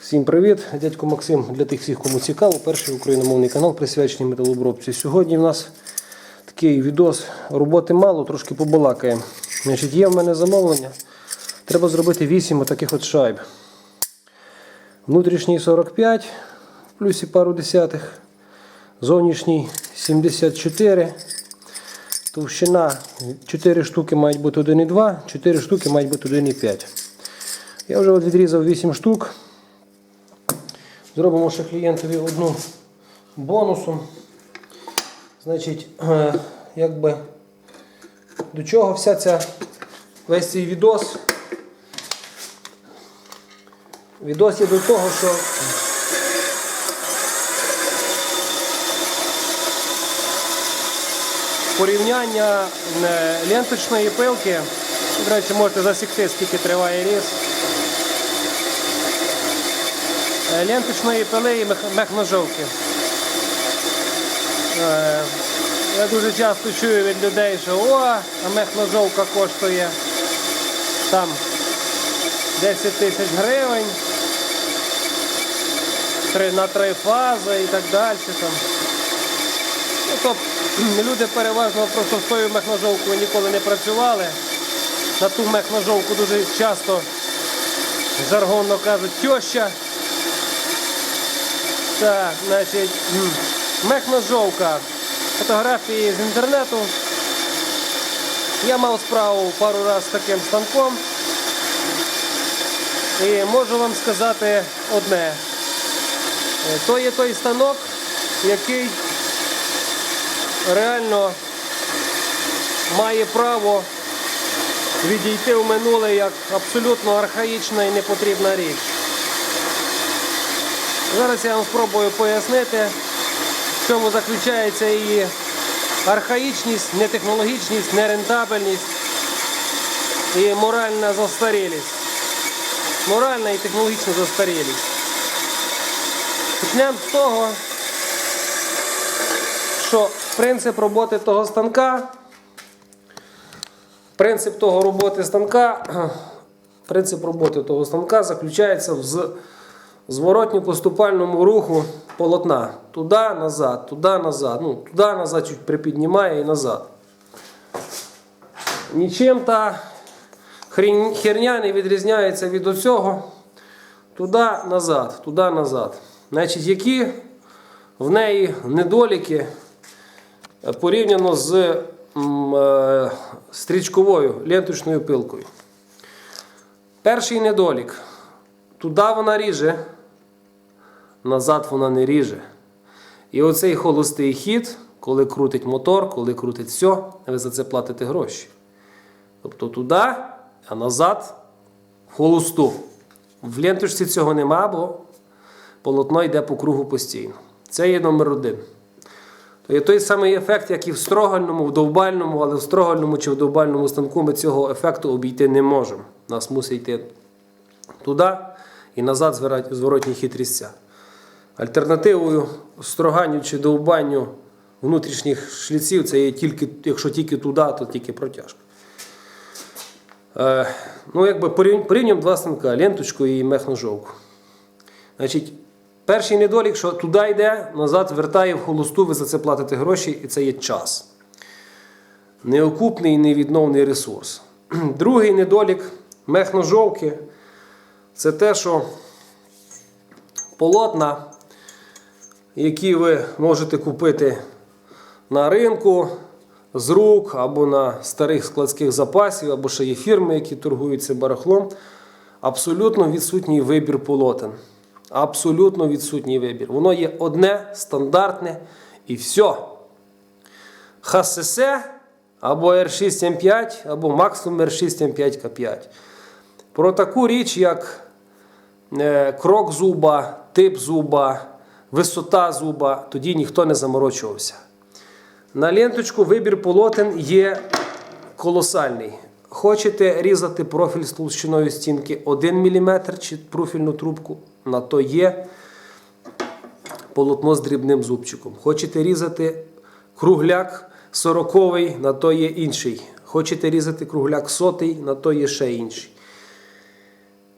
Всім привіт! Дядько Максим для тих всіх, кому цікаво. Перший україномовний канал присвячений металообробці. Сьогодні в нас такий відос. Роботи мало, трошки побалакаємо. Значить, є в мене замовлення. Треба зробити 8 отаких от шайб. Внутрішній 45, в плюсі пару десятих. Зовнішній 74. Товщина 4 штуки мають бути 1,2, 4 штуки мають бути 1,5. Я вже от відрізав 8 штук. Зробимо ще клієнтові одну бонусом. Значить, е, якби до чого вся ця весь цей відос. Відос є до того, що порівняння е, ленточної пилки. До речі, можете засікти, скільки триває різ. Е, ленточної пили і мех- мехножовки. Е, Я дуже часто чую від людей, що о, а мехножовка коштує там 10 тисяч гривень на три фази і так далі. Там. Ну, тобто, люди переважно просто з тою мехножовкою ніколи не працювали. На ту мехножовку дуже часто жаргонно кажуть тьоща. Так, значить, мехножовка. Фотографії з інтернету. Я мав справу пару разів з таким станком. І можу вам сказати одне. Е, То є той станок, який реально має право відійти в минуле як абсолютно архаїчна і непотрібна річ. Зараз я вам спробую пояснити, в чому заключається її архаїчність, нетехнологічність, нерентабельність і моральна застарілість. Моральна і технологічна застарілість. Почнемо з того, що принцип роботи того станка, принцип того роботи станка, принцип роботи того станка заключається в з- зворотньо-поступальному руху полотна. Туди, назад, туди, назад. Ну, туди, назад чуть припіднімає і назад. Нічим та херня не відрізняється від оцього. Туди, назад, туди, назад. Значить, які в неї недоліки е, порівняно з е, стрічковою ленточною пилкою. Перший недолік. Туди вона ріже, назад вона не ріже. І оцей холостий хід, коли крутить мотор, коли крутить все, ви за це платите гроші. Тобто туди, а назад в холосту. В ленточці цього нема, бо полотно йде по кругу постійно. Це є номер один. То є той самий ефект, як і в строгальному, в довбальному, але в строгальному чи в довбальному станку ми цього ефекту обійти не можемо. Нас мусить йти туди і назад хід різця. Альтернативою строганню чи довбанню внутрішніх шліців це є тільки, якщо тільки туди, то тільки протяжка. Е, ну, якби порівнюємо два станка ленточку і мехножовку. Значить, перший недолік, що туди йде, назад вертає в холосту, ви за це платите гроші, і це є час. Неокупний і невідновний ресурс. Другий недолік мехножовки це те, що полотна, які ви можете купити на ринку з рук або на старих складських запасів, або ще є фірми, які торгують цим барахлом, абсолютно відсутній вибір полотен. Абсолютно відсутній вибір. Воно є одне, стандартне і все. ХСС або R6M5, або максимум R6M5К5. Про таку річ, як е, крок зуба, тип зуба, висота зуба, тоді ніхто не заморочувався. На ленточку вибір полотен є колосальний. Хочете різати профіль з толщиною стінки 1 мм чи профільну трубку, на то є полотно з дрібним зубчиком. Хочете різати кругляк 40 на то є інший. Хочете різати кругляк сотий, на то є ще інший.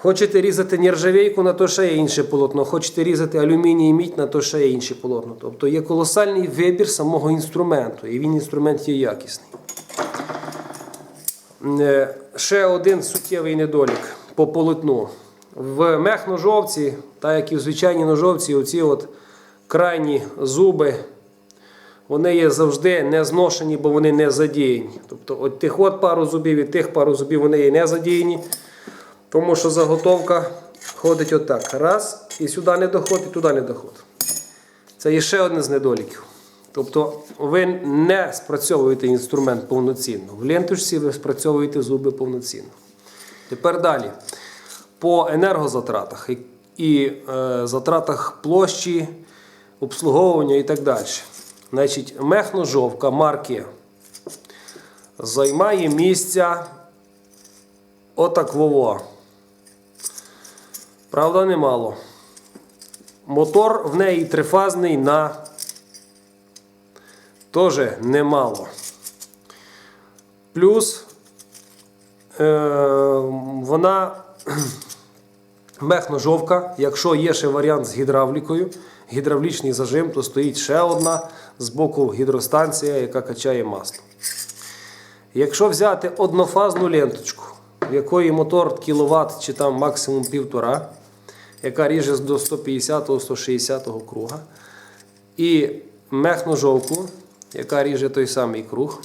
Хочете різати нержавейку, на то ще є інше полотно. Хочете різати алюміній і мідь, на то ще є інше полотно. Тобто є колосальний вибір самого інструменту, і він інструмент є якісний. Е, Ще один суттєвий недолік по полотну. В мех-ножовці, так як і в звичайній ножовці, оці от крайні зуби, вони є завжди не зношені, бо вони не задіяні. Тобто от тих от пару зубів і тих пару зубів вони є не задіяні. Тому що заготовка ходить отак. Раз, і сюди не доходить, і туди не доходить. Це є ще один з недоліків. Тобто ви не спрацьовуєте інструмент повноцінно. В лентушці ви спрацьовуєте зуби повноцінно. Тепер далі. По енергозатратах і, е, затратах площі, обслуговування і так далі. Значить, мехножовка марки займає місця отак вово. Правда, немало. Мотор в неї трифазний на теж немало. Плюс е, вона мехножовка, якщо є ще варіант з гідравлікою, гідравлічний зажим, то стоїть ще одна з боку гідростанція, яка качає масло. Якщо взяти однофазну ленточку, в якої мотор кіловат чи там максимум півтора, яка ріже до 150-160 круга, і мехножовку, яка ріже той самий круг,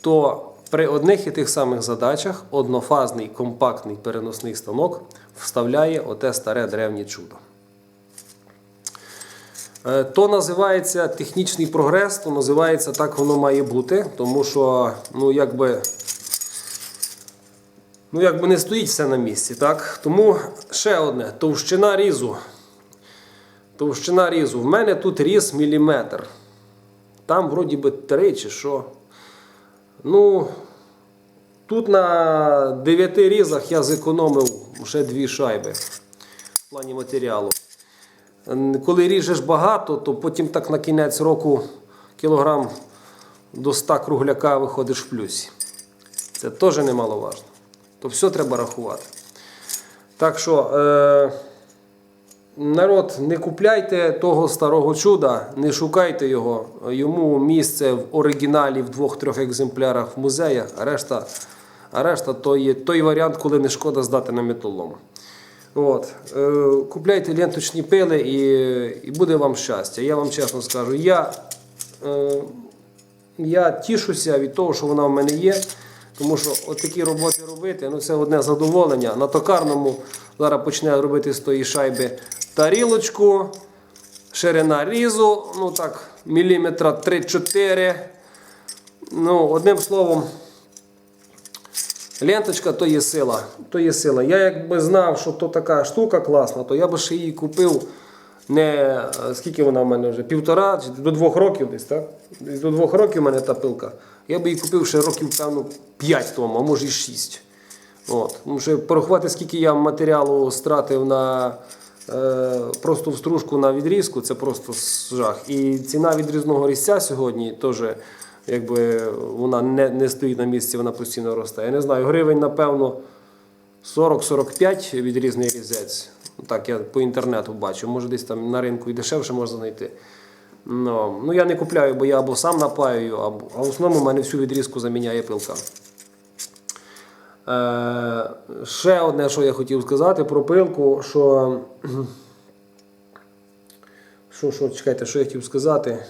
то при одних і тих самих задачах однофазний компактний переносний станок вставляє оте старе древнє чудо. Е, То називається технічний прогрес, то називається так воно має бути, тому що, ну, якби, ну, якби не стоїть все на місці. так? Тому ще одне: товщина різу. Товщина різу. В мене тут різ міліметр. Там вроді би три чи що. Ну, тут на 9 різах я зекономив ще дві шайби в плані матеріалу. Коли ріжеш багато, то потім так на кінець року кілограм до 100 кругляка виходиш в плюсі. Це теж немаловажно. То все треба рахувати. Так що, е, народ, не купляйте того старого чуда, не шукайте його. Йому місце в оригіналі в двох-трьох екземплярах в музеях, а решта, а решта то є той варіант, коли не шкода здати на металолом. От. Е, купляйте ленточні пили і, і буде вам щастя. Я вам чесно скажу, я, е, я тішуся від того, що вона в мене є. Тому що от такі роботи робити, ну це одне задоволення. На токарному зараз почне робити з тої шайби тарілочку, ширина різу, ну так, міліметра 3-4. Ну, одним словом, Ленточка то є сила. То є сила. Я якби знав, що то така штука класна, то я би ще її купив не скільки вона в мене вже? Півтора до двох років десь, так? Десь до двох років в мене та пилка. Я би її купив ще років, певно, 5 тому, а може і 6. От. Тому що порахувати, скільки я матеріалу стратив на е, просто стружку на відрізку, це просто жах. І ціна відрізного різця сьогодні теж якби вона не, не стоїть на місці, вона постійно росте. Я не знаю, гривень, напевно, 40-45 відрізний різець. Так, я по інтернету бачу. Може десь там на ринку і дешевше можна знайти. Ну, ну я не купляю, бо я або сам напаюю, або, а в основному в мене всю відрізку заміняє пилка. Е, ще одне, що я хотів сказати про пилку, що. Що, що, чекайте, що я хотів сказати?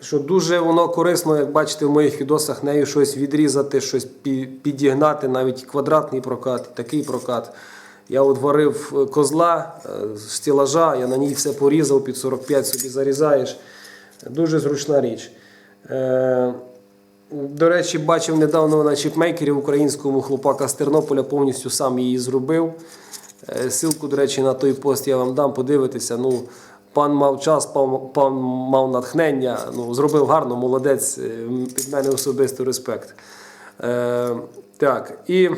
Що дуже воно корисно, як бачите в моїх відосах, нею щось відрізати, щось підігнати, навіть квадратний прокат, такий прокат. Я от варив козла е, з стілажа, я на ній все порізав, під 45 собі зарізаєш. Дуже зручна річ. Е, до речі, бачив недавно на чіпмейкері українському хлопака з Тернополя повністю сам її зробив. Е, Силку, до речі, на той пост я вам дам, подивитися. Ну, пан мав час, пан, мав натхнення. Ну, зробив гарно, молодець. е, Від мене особисто респект. Е, так, і,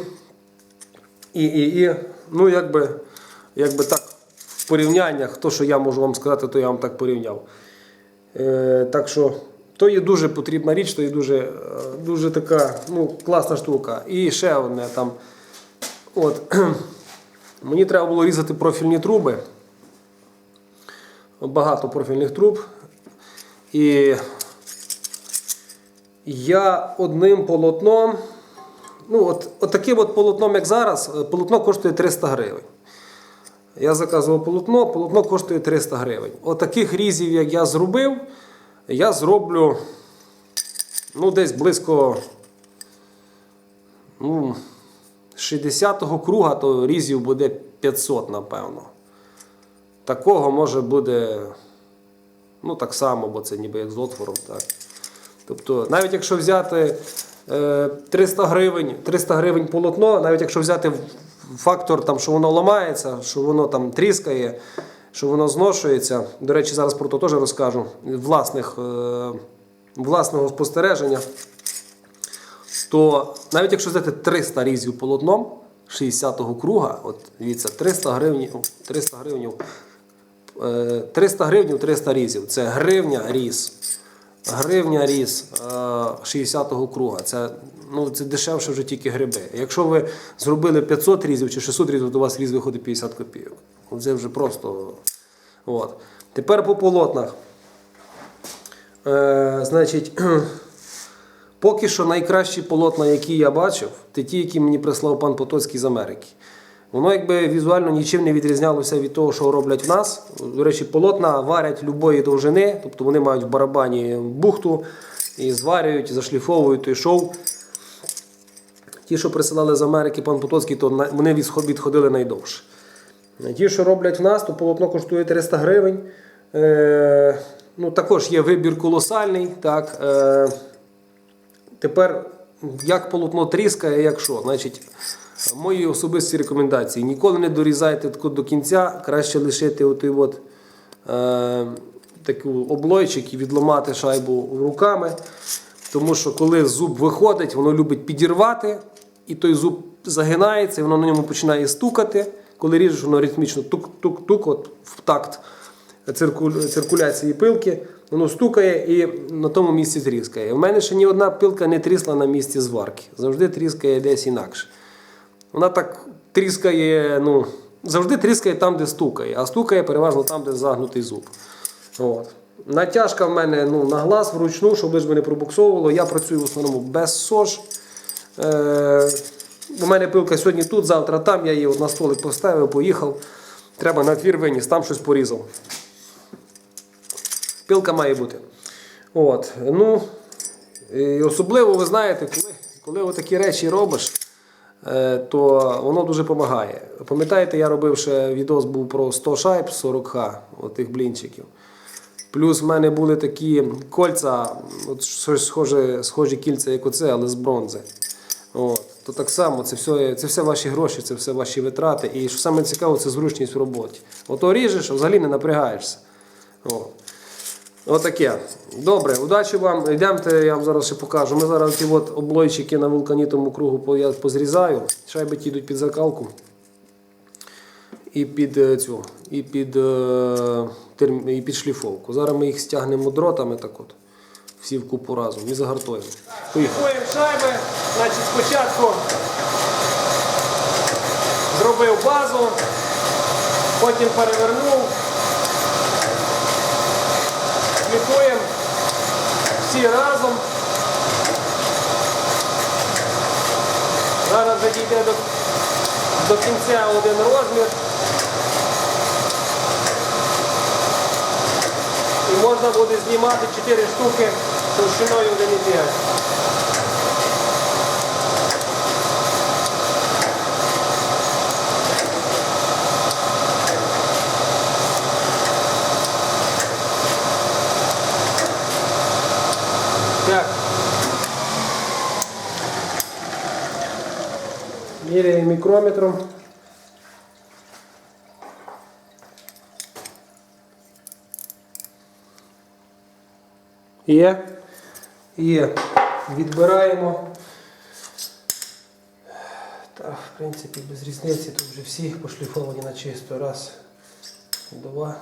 і, і, і ну, якби, якби так, в порівняннях, то, що я можу вам сказати, то я вам так порівняв. Е, так що то є дуже потрібна річ, то є дуже, е, дуже така ну, класна штука. І ще одне там От. Мені треба було різати профільні труби. Багато профільних труб. І я одним полотном, ну от, от таким от полотном, як зараз, е, полотно коштує 300 гривень. Я заказував полотно, полотно коштує 300 гривень. От різів, як я зробив, я зроблю ну, десь близько ну, 60-го круга, то різів буде 500, напевно. Такого може буде ну, так само, бо це ніби як з отвором. Так. Тобто, навіть якщо взяти 300 гривень, 300 гривень полотно, навіть якщо взяти фактор, там, що воно ламається, що воно там тріскає, що воно зношується. До речі, зараз про то теж розкажу. Власних, е, власного спостереження. То навіть якщо взяти 300 різів полотном 60-го круга, от дивіться, 300 гривень, 300 гривень, е, 300 гривень 300 різів. Це гривня різ. Гривня різ е, 60-го круга. Це, ну, це дешевше вже тільки гриби. Якщо ви зробили 500 різів чи 600 різів, то у вас різ виходить 50 копійок. Це вже просто. От. Тепер по полотнах. Е, значить, поки що найкращі полотна, які я бачив, це ті, які мені прислав пан Потоцький з Америки. Воно якби візуально нічим не відрізнялося від того, що роблять в нас. До речі, полотна варять любої довжини, тобто вони мають в барабані бухту і зварюють, зашліфовують той шов. Ті, що присилали з Америки пан Потоцький, то вони відходили найдовше. Ті, що роблять в нас, то полотно коштує 300 гривень. Е, ну, також є вибір колосальний. Так, е, тепер, як полотно тріскає, як що? Значить, мої особисті рекомендації. Ніколи не дорізайте до кінця, краще лишити отой от, е, таку облойчик і відламати шайбу руками. Тому що коли зуб виходить, воно любить підірвати, і той зуб загинається, і воно на ньому починає стукати. Коли ріжеш, воно ритмічно тук-тук-тук, от в такт циркуляції пилки, воно стукає і на тому місці тріскає. У мене ще ні одна пилка не трісла на місці зварки. Завжди тріскає десь інакше. Вона так тріскає, ну, завжди тріскає там, де стукає, а стукає переважно там, де загнутий зуб. От. Натяжка в мене ну, на глаз вручну, щоб ж мене пробуксовувало. Я працюю в основному без СОЖ. Е, у мене пилка сьогодні тут, завтра там. Я її на столик поставив, поїхав. Треба на двір виніс, там щось порізав. Пилка має бути. От. Ну, і особливо, ви знаєте, коли, коли такі речі робиш, то воно дуже допомагає. Пам'ятаєте, я робив ще відос був про 100 шайб 40х, отих блінчиків. Плюс в мене були такі кольця, от щось схоже, схожі кільця, як оце, але з бронзи. От. То так само, це все, це все ваші гроші, це все ваші витрати. І що саме цікаво, це зручність в роботі. Ото ріжеш, взагалі не напрягаєшся. От. Отаке. Добре, удачі вам. Йдемте, я вам зараз ще покажу. Ми зараз ті от облойчики на вулканітому кругу я позрізаю. Шайби ті йдуть під закалку. І під е, цю, і під, е, і під шліфовку. Зараз ми їх стягнемо дротами так от. Всі в купу разом і загартуємо. Поїхали. шайби, значить спочатку зробив базу, потім перевернув. Всі разом. Зараз дійде до, до кінця один розмір. І можна буде знімати 4 штуки товщиною 1,5. Так. Міряємо мікрометром. Є. Є. Відбираємо. Та, в принципі, без різниці тут вже всі пошліфовані на чисто. Раз, два,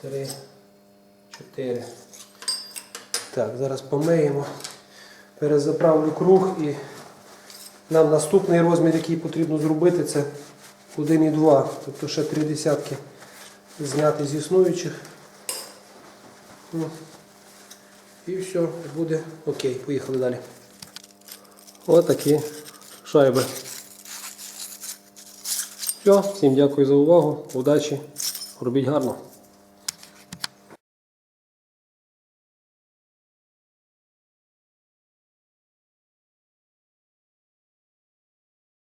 три, чотири. Так, зараз помиємо. Перезаправлю круг і Нам наступний розмір, який потрібно зробити, це 1,2. Тобто ще три десятки зняти з існуючих. Ну, І все, буде окей. Поїхали далі. Ось такі шайби. Все, всім дякую за увагу. Удачі. Робіть гарно.